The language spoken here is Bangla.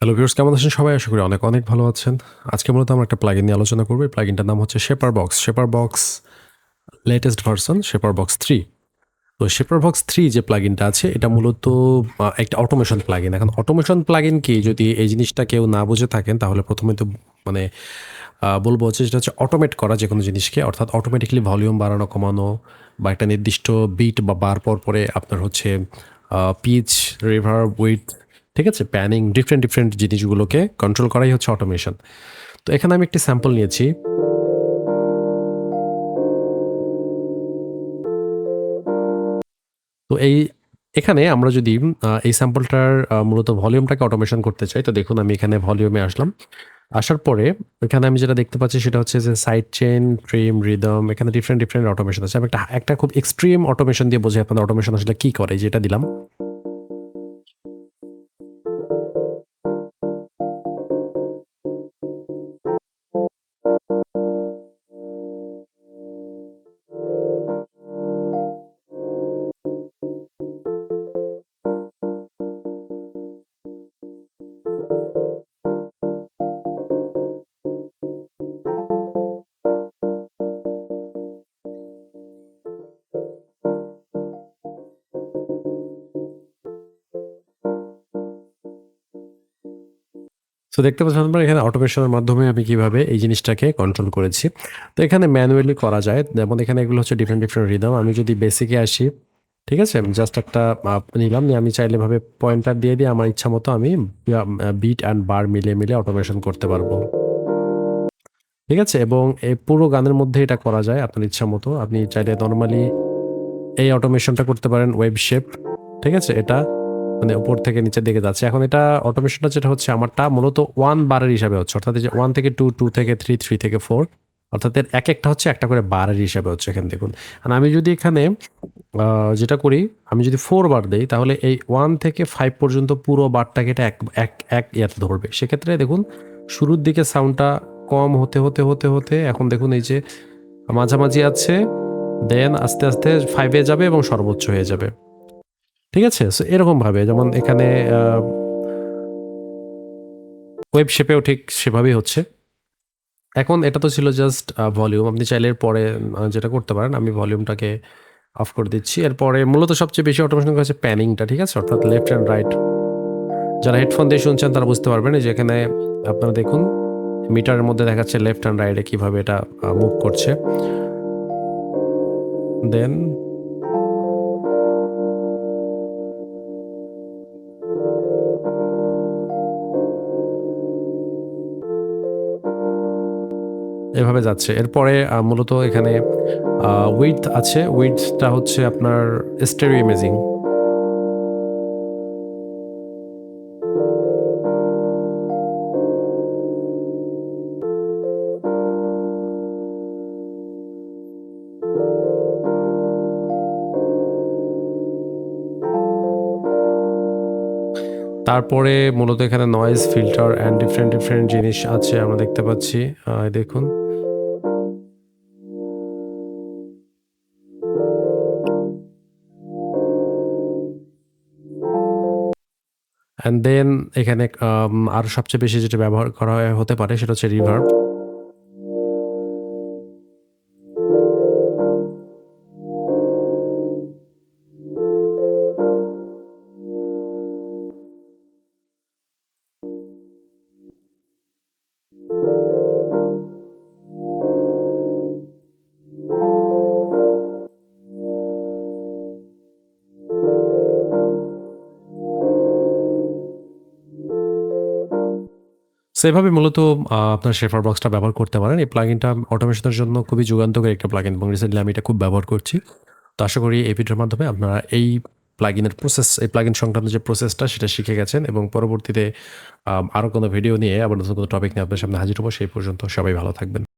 হ্যালো ভিউয়ার্স কেমন আছেন সবাই? আশা করি অনেক অনেক ভালো আছেন। আজকে মূলত আমরা একটা প্লাগিন নিয়ে আলোচনা করব। এই প্লাগিনটার নাম হচ্ছে shaper box shaper box latest version shaper box three তো শেপার বক্স থ্রি যে প্লাগিনটা আছে, এটা মূলত একটা অটোমেশন প্লাগিন এখন অটোমেশন প্লাগিন কি? যদি এই জিনিসটা কেউ না বুঝে থাকেন, তাহলে প্রথমে তো মানে বলব হচ্ছে যেটা হচ্ছে অটোমেট করা যে কোনো জিনিসকে। অর্থাৎ অটোমেটিকলি ভলিউম বাড়ানো, কমানো বা একটা নির্দিষ্ট বিট বা বার পর পরে আপনার হচ্ছে পিচ রিভার উইথ ঠিক আছে? প্যানিং ডিফারেন্ট ডিফারেন্ট জিনিসগুলোকে কন্ট্রোল করাই হচ্ছে অটোমেশন তো এখানে আমি একটি স্যাম্পল নিয়েছি। তো এই, এখানে আমরা যদি এই স্যাম্পলটার মূলত ভলিউমটাকে অটোমেশন করতে চাই, তো দেখুন আমি এখানে ভলিউমে আসলাম। আসার পরে এখানে আমি যেটা দেখতে পাচ্ছি সেটা হচ্ছে যে সাইড চেন ট্রিম রিদম এখানে ডিফারেন্ট ডিফারেন্ট অটোমেশন আছে। আমি একটা একটা খুব এক্সট্রিম অটোমেশন দিয়ে বোঝাই আপনাদের অটোমেশন আসলে কি করে, যেটা দিলাম। তো দেখতে পাচ্ছেন আপনারা এখানে অটোমেশনের মাধ্যমে আমি কীভাবে এই জিনিসটাকে কন্ট্রোল করেছি। তো এখানে ম্যানুয়ালি করা যায়, যেমন এখানে এগুলো হচ্ছে ডিফারেন্ট ডিফারেন্ট রিদম আমি যদি বেসিকে আসি, ঠিক আছে? জাস্ট একটা নিলাম, নিয়ে আমি চাইলে ভাবে পয়েন্টার দিয়ে দিয়ে আমার ইচ্ছা মতো আমি বিট অ্যান্ড বার মিলে মিলে অটোমেশন করতে পারব। ঠিক আছে? এবং এই পুরো গানের মধ্যে এটা করা যায় আপনার ইচ্ছা মতো। আপনি চাইলে নর্মালি এই অটোমেশনটা করতে পারেন ওয়েব শেপ ঠিক আছে? এটা মানে উপর থেকে নিচের দিকে যাচ্ছে। এখন এটা অটোমেশনটা যেটা হচ্ছে, আমারটা মূলত ওয়ান বারের হিসাবে হচ্ছে। অর্থাৎ যে ওয়ান থেকে টু টু থেকে থ্রি থ্রি থেকে ফোর অর্থাৎ এর এক একটা হচ্ছে একটা করে বারের হিসাবে হচ্ছে এখানে দেখুন। আর আমি যদি এখানে যেটা করি, আমি যদি ফোর বার দিই, তাহলে এই ওয়ান থেকে ফাইভ পর্যন্ত পুরো বারটাকে এটা এক এক এক ইয়াতে ধরবে। সেক্ষেত্রে দেখুন, শুরুর দিকে সাউন্ডটা কম হতে হতে হতে হতে, এখন দেখুন এই যে মাঝামাঝি আছে দেন আস্তে আস্তে ফাইভে যাবে এবং সর্বোচ্চ হয়ে যাবে। ঠিক আছে? সো এরকমভাবে যেমন এখানে ওয়েব শেপেও ঠিক সেভাবেই হচ্ছে। এখন এটা তো ছিল জাস্ট ভলিউম আপনি চাইলে এর পরে যেটা করতে পারেন আমি ভলিউমটাকে অফ করে দিচ্ছি। এরপরে মূলত সবচেয়ে বেশি অটোমেশন হচ্ছে প্যানিংটা ঠিক আছে? অর্থাৎ লেফট অ্যান্ড রাইট যারা হেডফোন দিয়ে শুনছেন তারা বুঝতে পারবেন যে এখানে আপনারা দেখুন মিটারের মধ্যে দেখাচ্ছে লেফট অ্যান্ড রাইটে কীভাবে এটা মুভ করছে। দেন এভাবে যাচ্ছে। এরপরে মূলত এখানে উইথ আছে। উইথটা হচ্ছে আপনার স্টেরিও ইমেজিং তারপরে মূলত এখানে noise filter and different different জিনিস আছে, আমরা দেখতে পাচ্ছি। দেখুন। অ্যান্ড দেন এখানে আর সবচেয়ে বেশি যেটা ব্যবহার করা হতে পারে সেটা হচ্ছে সেভাবে মূলত আপনার শেফার বক্সটা ব্যবহার করতে পারেন। এই প্লাগিনটা অটোমেশনের জন্য খুবই যুগান্তকারী একটা প্লাগিন এবং রিসেন্টলি আমি এটা খুব ব্যবহার করছি। তো আশা করি এই ভিডিওর মাধ্যমে আপনারা এই প্লাগিনের প্রসেস এই প্লাগিন সংক্রান্ত যে প্রসেসটা সেটা শিখে গেছেন এবং পরবর্তীতে আরও কোনো ভিডিও নিয়ে আবার নতুন কোনো টপিক নিয়ে আপনার সামনে হাজির হব। সেই পর্যন্ত সবাই ভালো থাকবেন।